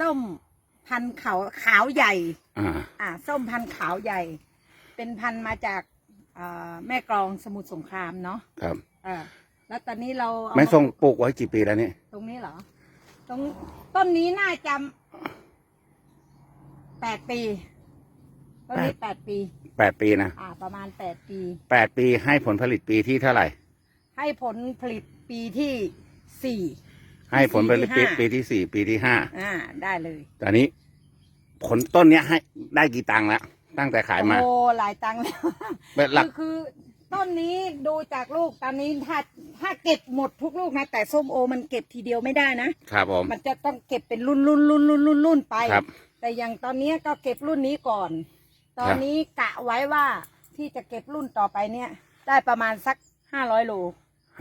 ส้มพันธุ์ขาวขาวใหญ่ อ่า อ่า ส้มพันธุ์ขาวใหญ่ เป็นพันธุ์มาจากอ่าแม่กลองสมุทรสงครามเนาะครับ อ่าแล้วตอนนี้เราเอาไม่ทรงปลูกไว้กี่ปีแล้วนี่ตรงนี้เหรอ ตรงต้นนี้น่าจะแปดปี ต้นนี้แปดปี แปดปีนะอ่า ประมาณแปดปี แปดปีให้ผลผลิตปีที่เท่าไหร่ ให้ผลผลิตปีที่สี่ ให้ผลผลิตปีที่ห้าปีที่สี่ปีที่ห้าอ่า ได้เลยตอนนี้ ผลต้นเนี้ยให้ได้กี่ตังค์แล้วตั้งแต่ขายมาโอ้หลายตังค์แล้วเป็นหลัก คือคือต้นนี้ดูจากลูกตอนนี้ถ้าถ้าเก็บหมดทุกลูกนะ แต่ส้มโอมันเก็บทีเดียวไม่ได้นะครับผม มันจะต้องเก็บเป็นรุ่นรุ่นรุ่นรุ่นรุ่นรุ่นไป ครับ แต่อย่างตอนนี้ก็เก็บรุ่นนี้ก่อน ตอนนี้กะไว้ว่าที่จะเก็บรุ่นต่อไปเนี่ย ได้ประมาณสักห้าร้อยโล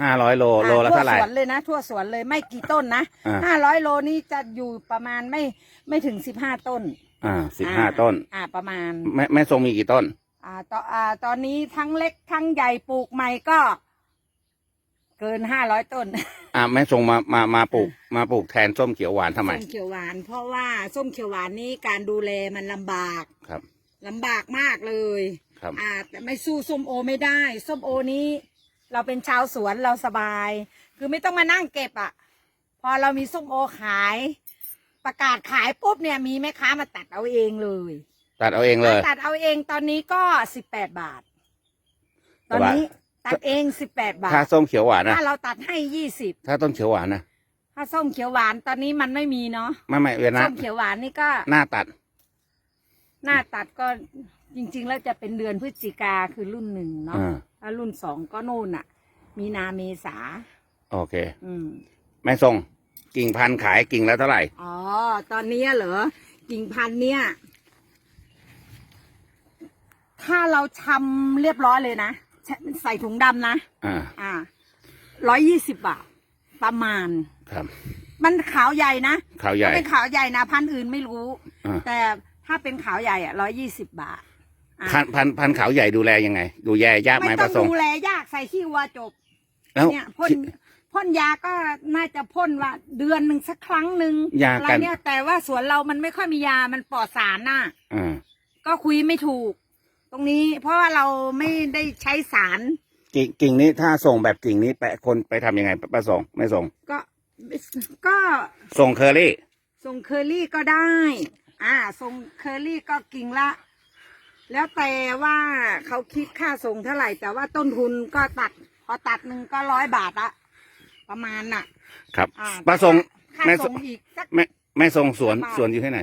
ห้าร้อยโลโลละอ่เท่าไหร่ ทั่วสวนเลยนะ ทั่วสวนเลยไม่กี่ต้นนะอ่า ห้าร้อยโลนี่จะอยู่ประมาณไม่ไม่ถึงสิบห้าต้นอ่าสิบห้าต้น อ่าประมาณแม่แม่ทรงมีกี่ต้น อ่าตอนอ่าตอนนี้ทั้งเล็กทั้งใหญ่ปลูกใหม่ก็ เกินห้าร้อยต้น อ่าแม่ทรงมามามาปลูกมาปลูกแทนส้มเขียวหวานทำไมส้มเขียวหวาน เพราะว่าส้มเขียวหวานนี่การดูแลมันลำบากครับลำบากมากเลย ครับ อ่าแต่ไม่สู้ส้มโอไม่ได้ ส้มโอนี้ เราเป็นชาวสวนเราสบาย คือไม่ต้องมานั่งเก็บอะ พอเรามีส้มโอขาย ประกาศขายปุ๊บเนี่ยมีแม่ค้ามาตัดเอาเองเลยตัดเอาเองเลย ตัดเอาเองตอนนี้ก็สิบแปดบาทตแต่อนว่านี้ตัดเองสิบแปดบาท ถ้าส้มเขียวหวานนะถ้าเราตัดให้ยี่สิบถ้าต้นเขียวหวานนะถ้าส้มเขียวหวานตอนนี้มันไม่มีเนาะไม่ไม่เวลาส้มเขียวหวานนี่ก็หน้าตัด หน้าตัดก็จริง ๆ แล้วจะเป็นเดือนพฤศจิกาคือรุ่นหนึ่งเนาะ อ่าถ้ารุ่นสองก็โน่นอะ มีนาเมษา โอเค อืม แม่ทรงกิ่งพันธุ์ขายกิ่งแล้วเท่าไหร่ อ๋อ ตอนนี้เหรอ กิ่งพันธุ์เนี่ย ถ้าเราชำเรียบร้อยเลยนะใส่ถุงดำนะ อ่า อ่า ร้อยยี่สิบบาท ประมาณ ครับ มันขาวใหญ่นะขาวใหญ่ ถ้าเป็นขาวใหญ่นะ พันธุ์อื่นไม่รู้ อ่า แต่ถ้าเป็นขาวใหญ่อะร้อยยี่สิบบาทอะ พันธุ์พันธุ์พันธุ์ขาวใหญ่ดูแลยังไง ดูแย่ยากไหมไม่ปต้อระงสงค์ดูแลยากใส่ขี้วัวจบ แล้ว เนี่ยพ่นพ่นยาก็น่าจะพ่นว่าเดือนหนึ่งสักครั้งหนึ่งยาอะไรกันเนี่ยแต่ว่าสวนเรามันไม่ค่อยมียามันปลอดสารน่ะ อ่าก็คุยไม่ถูก ตรงนี้เพราะว่าเราไม่ได้ใช้สาร กิ่งกิ่งนี้ถ้าส่งแบบกิ่งนี้แปะคนไปทำยังไงประสงค์ไม่ส่ง ก็ก็ส่งเคอรี่ ส่งเคอรี่ก็ได้ อ่า ส่งเคอรี่ก็กิ่งละ แล้วแต่ว่าเขาคิดค่าส่งเท่าไหร่ แต่ว่าต้นทุนก็ตัด พอตัดหนึ่งก็ร้อยบาทละประมาณน่ะ ครับอ่าประสงค์ค่าแม่ส่งอีกสัก แม่แม่ส่งสวนบาทสวนอยู่ที่ไหน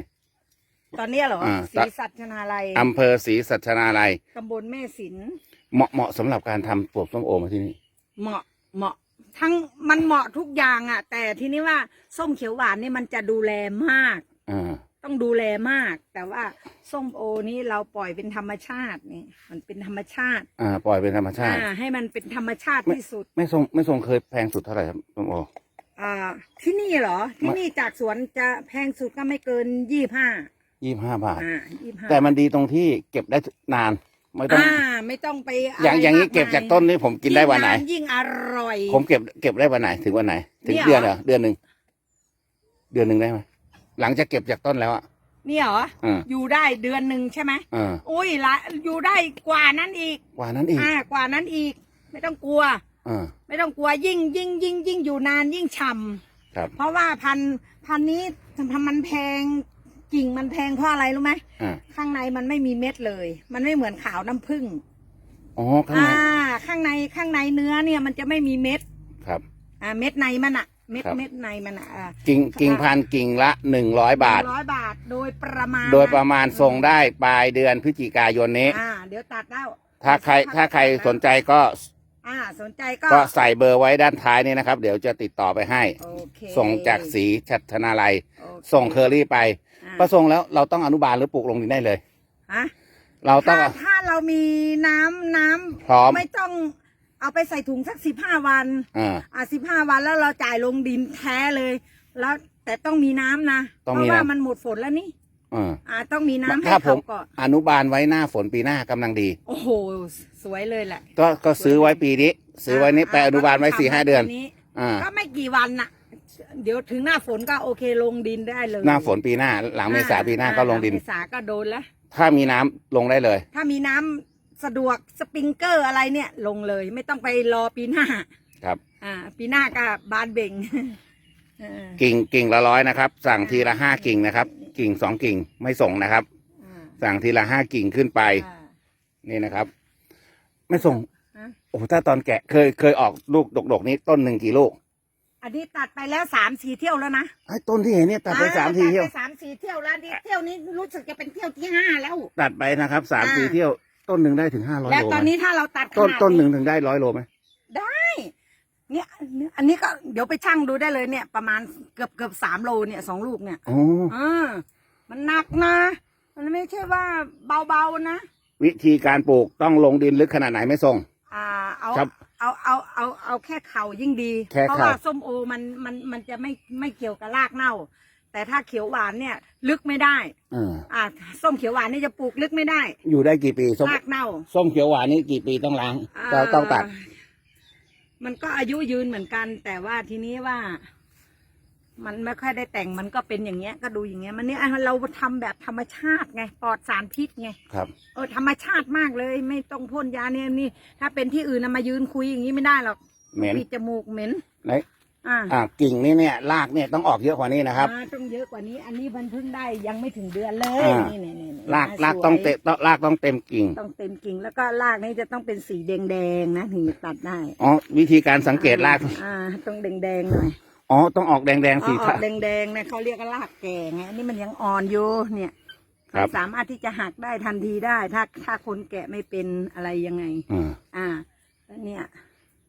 ตอนเนี้ยเหรออ่า ศรีสัชนาลัยอำเภอศรีสัชนาลัยตำบลแม่สิน เหมาะเหมาะสำหรับการทำปลูกส้มโอมาที่นี่ เหมาะเหมาะ ทั้งมันเหมาะทุกอย่างอะแต่ทีนี้ว่าส้มเขียวหวานนี่มันจะดูแลมาก อ่า ต้องดูแลมาก แต่ว่าส้มโอนี่เราปล่อยเป็นธรรมชาตินี่มันเป็นธรรมชาติอ่าปล่อยเป็นธรรมชาติ อ่า ให้มันเป็นธรรมชาติที่สุดไม่ส่งไม่ส่งเคยแพงสุดเท่าไหร่ครับส้มโออ่า ที่นี่เหรอ ที่นี่จากสวนจะแพงสุดก็ไม่เกินยี่ห้ายี่ห้าบาท อ่ายี่ห้าแต่มันดีตรงที่เก็บได้นานไม่ต้อง อ่า ไม่ต้องไปอย่างะไรอย่างนี้มเก็บมจากต้นนี่ผมกินได้วันไหนยิ่งายิ่งอร่อย ผมเก็บเก็บได้วันไหนถึงวันไหน ถึงเนี่ย เดือนเหเหรรออเดือนหนึ่งเดือนหนึ่งได้ไหม หลังจากเก็บจากต้นแล้วอะ เนี่ยเหรออ่า อยู่ได้เดือนหนึ่งใช่ไหมอ่าอุ้ยละอยู่ได้กว่านั้นอีกกว่านั้นอีกอ่ากว่านั้นอีก ไม่ต้องกลัวอ่าไม่ต้องกลัวยิ่งยิ่งยิ่งยิ่งอยู่นานยิ่งฉ่ำครับเพราะว่าพันธุ์พันธุ์นี้ทำมันแพงกิ่งมันแพงเพราะอะไรรู้ไหมอ่าข้างในมันไม่มีเม็ดเลย มันไม่เหมือนขาวน้ำผึ้งอ๋อข้างอ่าในข้างในข้างในเนื้อเนี่ยมันจะไม่มีเม็ด ครับ อ่าเม็ดในมันอะ เม็ดครับ เม็ดในมันอะอ่ากิ่งกิ่งพันธุ์กิ่งละหนึ่งร้อยบาทร้อยบาทโดยประมาณโดยประมาณส่งได้ปลายเดือนพฤศจิกายนนี้ อ่า เดี๋ยวตัดแล้วถ้าใครถ้าใครสนใจก็อ่า สนใจก็ก็ใส่เบอร์ไว้ด้านท้ายนี่นะครับ เดี๋ยวจะติดต่อไปให้ โอเคส่งจากสีชัชนาลัย โอเคส่งเคอรี่ไปอ่าประสงค์แล้วเราต้องอนุบาลหรือปลูกลงดินได้เลย ฮะเราต้อถ้างถ้าเรามีน้ำน้ำพร้อม ไม่ต้อง เอาไปใส่ถุงสักสิบห้าวันอ่า อ่าสิบห้าวันแล้วเราจ่ายลงดินแท้เลย แล้วแต่ต้องมีน้ำนะต้องเพมีราะว่าน้ำ มันหมดฝนแล้วนี่ อ่าอ่าต้องมีน้ำให้ถ้าผมเขาก่อนอนุบาลไว้หน้าฝนปีหน้ากำลังดี โอ้โห สวยเลยแหละก็ก็ซื้อไว้ปีนี้ ซื้อไว้นี้ไปอนุบาลไว้สี่ห้าเดือน อ่า ก็ไม่กี่วันน่ะ เดี๋ยวถึงหน้าฝนก็โอเคลงดินได้เลยหน้าฝนปีหน้า หลังเมษาปีหน้าก็ลงดินหเมษาก็โดนแล้ว ถ้ามีน้ำลงได้เลย ถ้ามีน้ำ สะดวกสปริงเกอร์อะไรเนี่ย ลงเลย ไม่ต้องไปรอปีหน้า ครับ อ่า ปีหน้าก็บานเบ่งเออกิ่งกิ่งละร้อยนะครับ สั่งทีละห้ากิ่งนะครับ กิ่งสองกิ่งไม่ส่งนะครับ อ่าสั่งทีละห้ากิ่งขึ้นไป อ่า นี่นะครับ ไม่ส่ง ฮะ โอ้โหถ้าตอนแกะเคยเคยออกลูกดกๆนี้ต้นหนึ่งกี่ลูกอันนี้ตัดไปแล้วสามสี่เที่ยวแล้วนะไอ้ต้นที่เห็นเนี่ยตัดไปอ่สามทีเที่ยว ตัดไปสามสี่เที่ยวแล้วนี่เที่ยวนี้รู้สึกจะเป็นเที่ยวที่ห้าแล้ว ตัดไปนะครับสามอ่าสี่เที่ยว ต้นหนึ่งได้ถึงห้าร้อยแล้วโลตอนไหมนี้ถ้าเราตัดขต้นนาดต้นหนึ่งถึงได้ร้อยโลไหมได้เนี่ยอันนี้ก็เดี๋ยวไปชั่งดูได้เลยเนี่ย ประมาณเกือบเกือบสามโลเนี่ยสองลูกเนี่ยโอ้อ่ามันหนักนะ มันไม่ใช่ว่าเบาๆนะ วิธีการปลูกต้องลงดินลึกขนาดไหนไม่ส่งอ่าเอาครับเอาเอาเอาเอาแค่เข่ายิ่งดี แค่เพราะเข่า ว่าส้มโอมันมันมันจะไม่ไม่เกี่ยวกับรากเน่า แต่ถ้าเขียวหวานเนี่ยลึกไม่ได้ อ่าอ่าส้มเขียวหวานนี่จะปลูกลึกไม่ได้อยู่ได้กี่ปีส้มรากเน่าส้มเขียวหวานนี่กี่ปีต้องล้างเราต้องตัดามันก็อายุยืนเหมือนกัน แต่ว่าทีนี้ว่า มันไม่ค่อยได้แต่งมันก็เป็นอย่างเงี้ย ก็ดูอย่างเงี้ย มันเนี่ยเราทำแบบธรรมชาติไงปลอดสารพิษไง ครับ เออธรรมชาติมากเลยไม่ต้องพ่นยาเนี่ยนี่ ถ้าเป็นที่อื่นนะมายืนคุยอย่างนี้ไม่ได้หรอกเหม็นปิดจมูกเหม็นไหน อ่าอ่ากิ่งนี่เนี่ยรากเนี่ยต้องออกเยอะกว่านี้นะครับ อ่าต้องเยอะกว่านี้ อันนี้มันเพิ่งได้ยังไม่ถึงเดือนเลยอ่านี่ นี่นี่นี่รากสวยรากต้องเต็มต้องรากต้องเต็มกิ่งต้องเต็มกิ่งแล้วก็รากนี่จะต้องเป็นสีแดงๆนะถึงจะตัดได้อ๋อวิธีการสังเกตรากอ่าต้องแดงๆหน่อยอ๋อต้องออกแดงแดงๆเอาสีอฟ้าอกแดงๆนะเขาเรียกว่ารากแก่ไงอันนี้มันยังอ่อนอยู่เนี่ยครับ มันสามารถที่จะหักได้ทันทีได้ ถ้าถ้าคนแกะไม่เป็นอะไรยังไง อ่า อ่าแล้วเนี่ย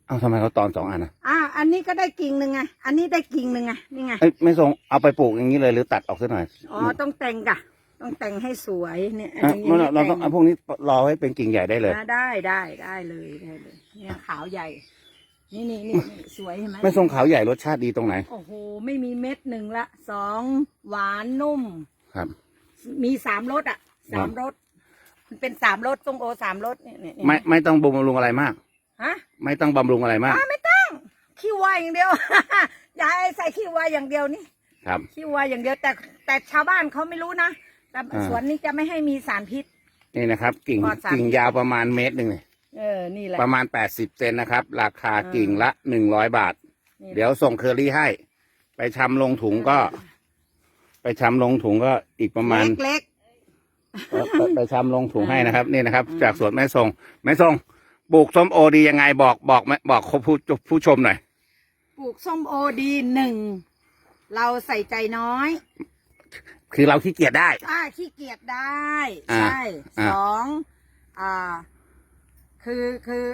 เอาทำไมเขาตอนสองอันนะอ่า อันนี้ก็ได้กิ่งหนึ่งไง อันนี้ได้กิ่งหนึ่งไง นี่ไง เอ้ยไม่ส่งเอาไปปลูกอย่างนี้เลยหรือตัดออกซะหน่อยอ๋อ ต้องแต่งกะ ต้องแต่งให้สวยเนี่ย อันอะนี้ไม่เราเราแต่ต้องเอาพวกนี้รอไว้เป็นกิ่งใหญ่ได้เลย อ่าได้ได้ได้เลยได้เลย เนี่ยขาวใหญ่ นี่นี่นี่นี่สวยเห็นไหม ไม่ส่งขาวใหญ่รสชาติดีตรงไหน โอ้โห ไม่มีเม็ดหนึ่งละ สองหวานนุ่ม ครับ มีสามรสอะ สามรส มันเป็นสามรสส้มโอสามรสเนี่ยเนี่ยเนี่ยไม่ไม่ต้องบำรุงอะไรมาก ฮะไม่ต้องบำรุงอะไรมาก อ่าไม่ต้องขี้วายอย่างเดียว ยายใส่ขี้วายอย่างเดียวนี่ครับ ขี้วายอย่างเดียวแต่แต่ชาวบ้านเขาไม่รู้นะแต่อ่า สวนนี้จะไม่ให้มีสารพิษ นี่นะครับ กิ่งปลอดสาร กิ่งยาวประมาณเมตรหนึ่งเนี่ยเออนี่แหละ ประมาณแปดสิบเซนนะครับ ราคาอ่า กิ่งละหนึ่งร้อยบาท นี่แหละ เดี๋ยวส่งเคอรี่ให้ ไปชำลงถุงก็ไปชำลงถุงก็อีกประมาณ เล็กเอ่อไปไปชำลงถุงให้นะครับ นี่นะครับอืมจากสวนแม่ทรงแม่ทรง ปลูกส้มโอดียังไงบอกบอกแม่บอกผู้ผู้ชมหน่อยๆปลูกส้มโอดีหนึ่ง เราใส่ใจน้อย คือเราขี้เกียจได้อ่าขี้เกียจได้อ่าใช่อ่าสองอ่า คือคือ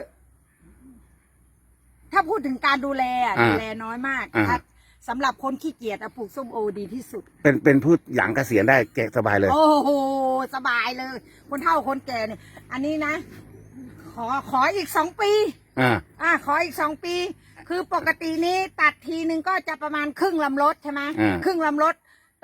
ถ้าพูดถึงการดูแลอะดูแลน้อยมากอ่าถ้าสำหรับคนขี้เกียจอะปลูกส้มโอดีที่สุด เป็นเป็นพืชหลังเกษียณได้แกะสบายเลย โอ้โห สบายเลย คนเฒ่าคนแก่เนี่ยอันนี้นะ ขอขออีกสองปี อ่า อ่าขออีกสองปี คือปกตินี้ตัดทีหนึ่งก็จะประมาณครึ่งลำรถใช่ไหมอ่า ครึ่งลำรถ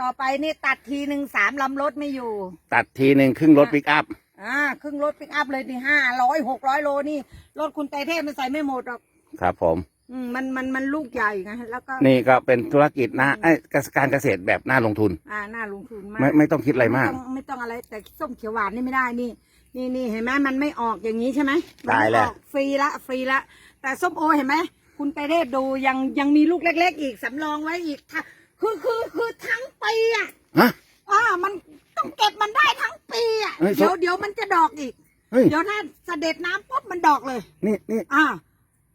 ต่อไปนี่ตัดทีหนึ่งสามลำรถไม่อยู่ ตัดทีหนึ่งครึ่งรถปิกอัพ อ่าครึ่งรถปิกอัพเลยนี่ห้าร้อยหกร้อยโลนี่ รถคุณไตรเทพมันใส่ไม่หมดหรอกครับผม อืมมันมันมันลูกใหญ่ไงแล้วก็ นี่ก็เป็นธุรกิจนะไอ้ยการเกษตรแบบน่าลงทุน อ่าน่าลงทุนมากไม่ไม่ต้องคิดอะไรมากไม่ต้องไม่ต้องอะไรแต่ส้มเขียวหวานนี่ไม่ได้นี่ นี่นี่เห็นไหมมันไม่ออกอย่างนี้ใช่ไหมมันตายไม่แล้ว ออกฟรีละฟรีละแต่ส้มโอเห็นไหมคุณไตรเทพดูยังยังมีลูกเล็ก ๆ อีกสำรองไว้อีกค่ะคือคือคือทั้งปีอะฮะ อ่ามันต้องเก็บมันได้ทั้งปีอะเฮ้ยเดี๋ยวเดี๋ยวมันจะดอกอีก เฮ้ย เดี๋ยวถ้าเสด็จน้ำปุ๊บมันดอกเลย นี่นี่อ่า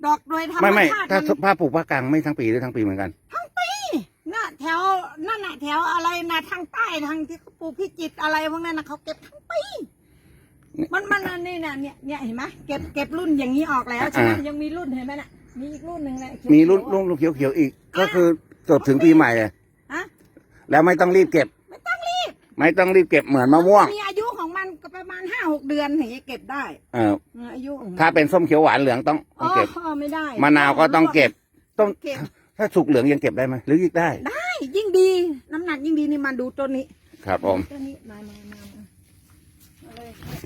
ดอกโดยธรรมไม่ไม่ชาติถ้ามันผ้าปลูกผ้ากลางไม่ทั้งปีหรือทั้งปีเหมือนกันทั้งปีน่ะแถวนั่นน่ะแถวอะไรนะทางใต้ทางที่เขาปลูกพิจิตรอะไรพวกนั้นนะเขาเก็บทั้งปี มันมันอันนี่น่ะเนี่ยเนี่ยเห็นไหมเก็บเก็บรุ่นอย่างนี้ออกแล้วใช่ไหมอ่ายั ยังมีรุ่นเห็นไหมน่ะมีอีกรุ่นหนึ่งเลยมีรุ่นรุ่นลูกเขียวเขียวๆอีก ก็คือจบถึงปีใหม่เลยฮะแล้วไม่ต้องรีบเก็บ ไม่ต้องรีบไม่ต้องรีบเก็บเหมือนมะม่วงมีอายุของมันก็ประมาณห้าหกเดือนถึงจะเก็บได้เออเอออายุของมันถ้าเป็นส้มเขียวหวานเหลืองต้องต้องเก็บอ๋อไม่ได้มะนาวก็ต้องเก็บต้องเก็บถ้าสุกเหลืองยังเก็บได้ไหมหรือยิกได้ได้ยิ่งดี น้ำหนักยิ่งดีนี่มาดูต้นนี้ครับผมต้นนี้มามามามามาเลยเห็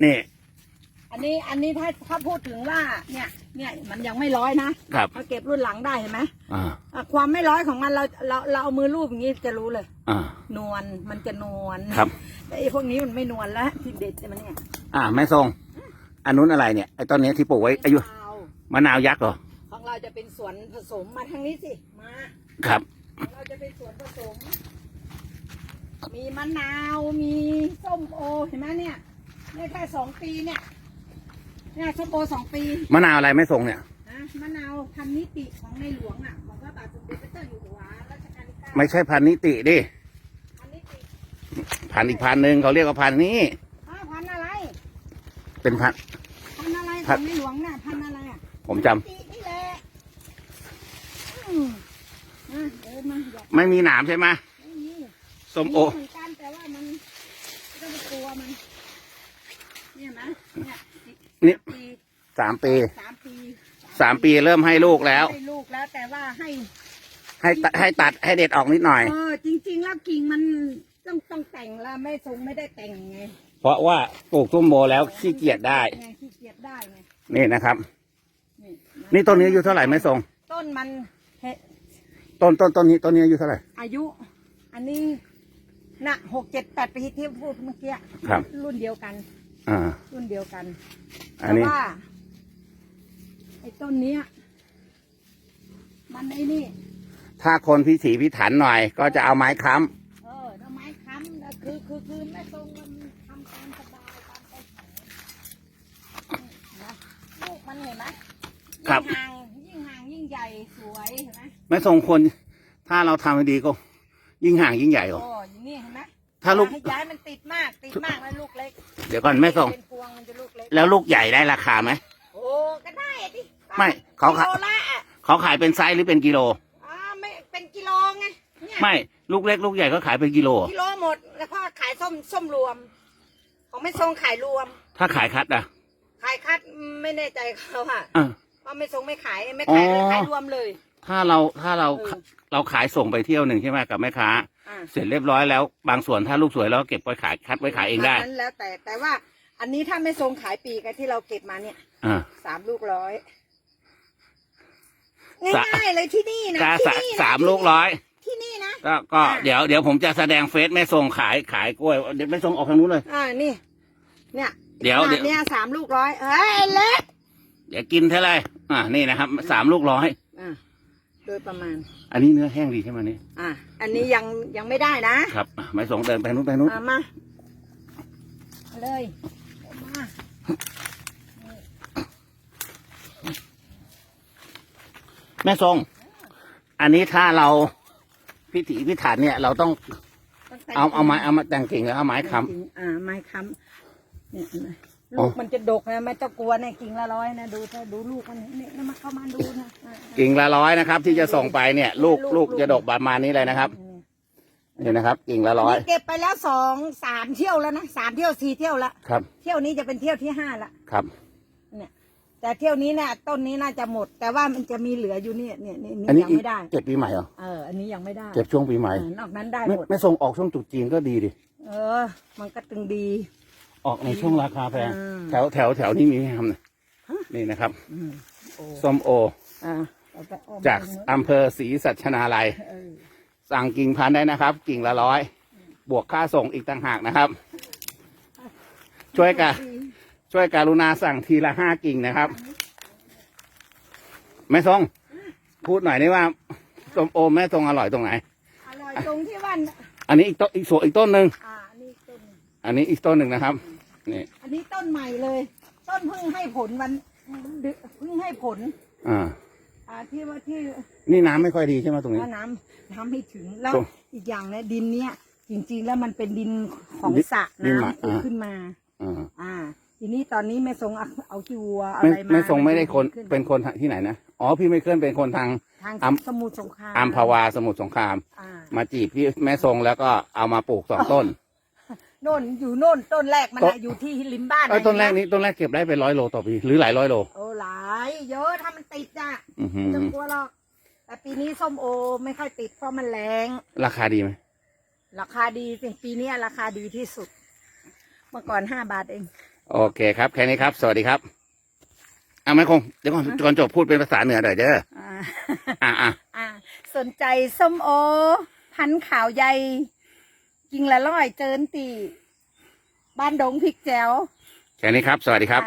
นไหมนี่ อันนี้อันนี้ถ้าถ้าพูดถึงว่า เนี่ย เนี่ยมันยังไม่ร้อยนะครับ เราเก็บรุ่นหลังได้เห็นไหมอ่า อะความไม่ร้อยของมันเราเราเราเอามือลูบอย่างนี้จะรู้เลย อ่า นวลมันจะนวลครับ แต่ไอ้พวกนี้มันไม่นวลแล้วที่เด็ดจะมันเนี่ยอ่า แม่ทรง อันนู้นอะไรเนี่ย ไอ้ต้นเนี้ยที่ปลูกไว้อายุมะนาวมะนาวยักษ์เหรอ ของเราจะเป็นสวนผสมมาทางนี้สิมาครับ ของเราจะเป็นสวนผสม มีมะนาวมีส้มโอเห็นไหมเนี่ย เนี่ยแค่สองปีเนี่ยเนี่ยส้มโอสองปีมะนาวอะไรแม่ทรงเนี่ย นะมะนาวพันนิติของในหลวงอะของพระบาทสมเด็จพระเจ้าอยู่หัวรัชกาลที่เก้าไม่ใช่พันนิติดิ พันนิติพันอีกพันหนึ่งเขาเรียกว่าพันนี้ อ้าวพันอะไร เป็นพัน พันอะไรขพัอน งในหลวงน่ะพันอะไรอะผมจำพันนิตินี่แหละอืมอะเดินมาอยากไม่มีหนามใช่ไหมไม่มีส้มโอเหมือนกันแต่ว่ามันไม่ต้องไปกลัวมัน เนี่ยนะเนี่ยนี่ปีสามปีสามปีสามปีเริ่มให้ลูกแล้ว ให้ลูกแล้วแต่ว่าให้ ให้ตัดให้ตัดให้เด็ดออกนิดหน่อยเออจริง ๆ แล้วกิ่งมันต้องต้องแต่งแล้วไม่ทรงไม่ได้แต่งไงเพราะว่าปลูกส้มโอแล้วขี้เกียจได้ไงขี้เกียจได้ไงนี่นะครับ นี่นี่ต้นนี้อายุเท่าไหร่แม่ทรง ต้นมันเฮต้นต้นต้นนี้ต้นนี้อายุเท่าไหร่อายุ อันนี้น่ะหกเจ็ดแปดปีที่พูดเมื่อกี้ครับรุ่นเดียวกัน อ่า รุ่นเดียวกันอันนี้ แต่ว่าไอ้ต้นเนี้ย มันไอ้นี่ ถ้าคนพิถีพิถันหน่อยก็จะเอาไม้ค้เออทำไมค้ำนะคือคือคือแม่ทรงมันทำตามสบายตามใจเขานี่นะลูกมันเห็นไหมยิ่งห่างยิ่งห่างยิ่งใหญ่สวยเห็นไหมำแม่ทรงคน ถ้าเราทำให้ดีก็ ยิ่งห่างยิ่งใหญ่เหรอโอ้อย่างนี้เห็นไหมถ้าลูกให้ย้ายมันติดมากติดมากแล้วลูกเล็ก เดี๋ยวก่อนแม่ทรงเป็นพวงมันจะลูกเล็กแล้วลูกใหญ่ได้ราคาไหม โอ้ก็ได้ดิไม่เขากิขายโลละอะเขาขายเป็นไซส์หรือเป็นกิโล อ่าไม่เป็นกิโลไงเนี่ยไม่ลูกเล็กลูกใหญ่ก็ขายเป็นกิโล กิโลหมดแล้วก็ขายส้มส้มรวม ของไม่ทรงขายรวม ถ้าขายคัดอะขายคัดไม่แน่ใจเขาอะอะว่าไม่ทรงไม่ขายไม่ขายเลยอ๋อ ขายรวมเลย ถ้าเราถ้าเราเออ เราขายส่งไปเที่ยวหนึ่งใช่ไหมกับแม่ค้า อ่าเสร็จเรียบร้อยแล้วบางส่วนถ้าลูกสวยเราก็เก็บไว้ขายคัดไว้ขายเองได้นั้นแล้วแต่แต่ว่า อันนี้ถ้าไม่ทรงขายปีกันที่เราเก็บมาเนี่ยอ่า สามลูกร้อยสะ ง่ายๆเลยที่นี่นะกาที่สะนี่นะสามลูกร้อย ที่นี่นะ ก็ก็อ่าเดี๋ยวเดี๋ยวผมจะแสดงเฟซแม่ทรงขายขายกล้วยเดี๋ยวแม่ทรงออกทางนู้นเลย อ่านี่ เนี่ยเดี๋ยวขนาเดี๋ยวเนี่ยสามลูกร้อยเอ้ยเล็ก เดี๋ยวกินเท่าไรอ่านี่นะครับสามลูกร้อยอ่าโดยประมาณ อันนี้เนื้อแห้งดีใช่ไหมนี่อ่าอันนี้ยังยังไม่ได้นะครับอะแม่ทรงเดินไปนู้นไปนู้นอ่ามาเอาเลยเอามาแม่ทรง อันนี้ถ้าเราพิถีพิถันเนี่ย เราต้องตั้งแต่เอาเอาไม้เอามาแต่งกิ่งแล้วเอาไม้ค้อ่าไม้ค้ำเนี่ยเห็นไหมอ๋อ ลูกมันจะดกนะไม่ต้องกลัวนะกิ่งละร้อยนะดูถ้าดูลูกมันเนี่ยเนี่ยมาเข้ามาดูนะอ่าำกิ่งละร้อยนะครับ ที่จะส่งไปเนี่ยลูกลูกลูกลูกจะดกประมาณนี้เลยนะครับนี่นะครับกิ่งละร้อยนนี้เก็บไปแล้วสองสามเที่ยวแล้วนะสามเที่ยวสี่เที่ยวละครับ เที่ยวนี้จะเป็นเที่ยวที่ห้าละครับ เนี่ย แต่เที่ยวนี้เนี่ยต้นนี้น่าจะหมด แต่ว่ามันจะมีเหลืออยู่เนี่ยเนี่ยเนี่ยนี่อันนี้ยังไม่ได้เก็บปีใหม่เหรอเอออันนี้ยังไม่ได้เก็บช่วงปีใหม่เออนอกนั้นได้ไม่หมดไม่ส่งออกช่วงตรุษจีนก็ดีดิเออ มันก็ตึงดี ออกในช่วงราคาแพงอืมแถวแถวแถวนี้มีไหมครับเนี่ยนี่นะครับอืมโอ้ส้มโอ อ่าเอาไปอ้อมจากตรงนู้นอำเภอศรีสัชนาลัย เออสั่งกิ่งพันธุ์ได้นะครับ กิ่งละร้อย บวกค่าส่งอีกต่างหากนะครับ ช่วยกันช่วยการุณาสั่งทีละห้ากิ่งนะครับแม่ทรง พูดหน่อยได้ว่าส้มโอแม่ทรงอร่อยตรงไหน อร่อยตรงที่ว่าอันนี้อีกต้นอีกส่วนอีกต้นหนึ่ง อ่านี่ต้น อันนี้อีกต้นหนึ่งนะครับนี่อันนี้ต้นใหม่เลย ต้นเพิ่งให้ผลวันเดือนเพิ่งให้ผล อ่า อ่าที่ว่าที่นี่น้ำไม่ค่อยดีใช่ไหมตรงนี้ว่าน้ำน้ำไม่ถึงแล้วตรงอีกอย่างเนี่ยดินเนี้ยจริงๆแล้วมันเป็นดินของดินสระดินหมักน้ำผุดอ่า ขึ้นมา อ่าอ่า ทีนี้ตอนนี้แม่ทรงเอาเอาขี้วัวเอาไม่อะไรมาไม่ทรงไม่ได้คนขึ้เป็นคนทางที่ไหนนะอ๋อพี่ไม่เคลื่อนเป็นคนทาง ทางอัม สมุทรสงครามอัมพาวาสมุทรสงคราม อ่ามาจีบพี่แม่ทรงแล้วก็เอามาปลูกสองต้น โน่นอยู่โน่นต้นแรกมันอยู่ที่ริมบ้านเอ้ต้นแรกนี้ต้นแรกเก็บได้ไปร้อยโลต่อปีหรือหลายร้อยโล โอ้หลายเยอะถ้ามันติดอะอื้อหือ จะกลัวหรอกแต่ปีนี้ส้มโอไม่ค่อยติดเพราะมันแรงราคาดีไหมราคาดีสิปีนี้ราคาดีที่สุด เมื่อก่อนห้าบาทเอง โอเคครับแค่นี้ครับ สวัสดีครับเอาไหมคงเดี๋ยวก่อนก่อนจบพูดเป็นภาษาเหนือหน่อยเด้ออ่า อะอ่าสนใจส้มโอ พันธุ์ขาวใหญ่ กิ่งละร่อยเจินตีบ้านดงพริกแจ๋วแค่นี้ครับ สวัสดีครับ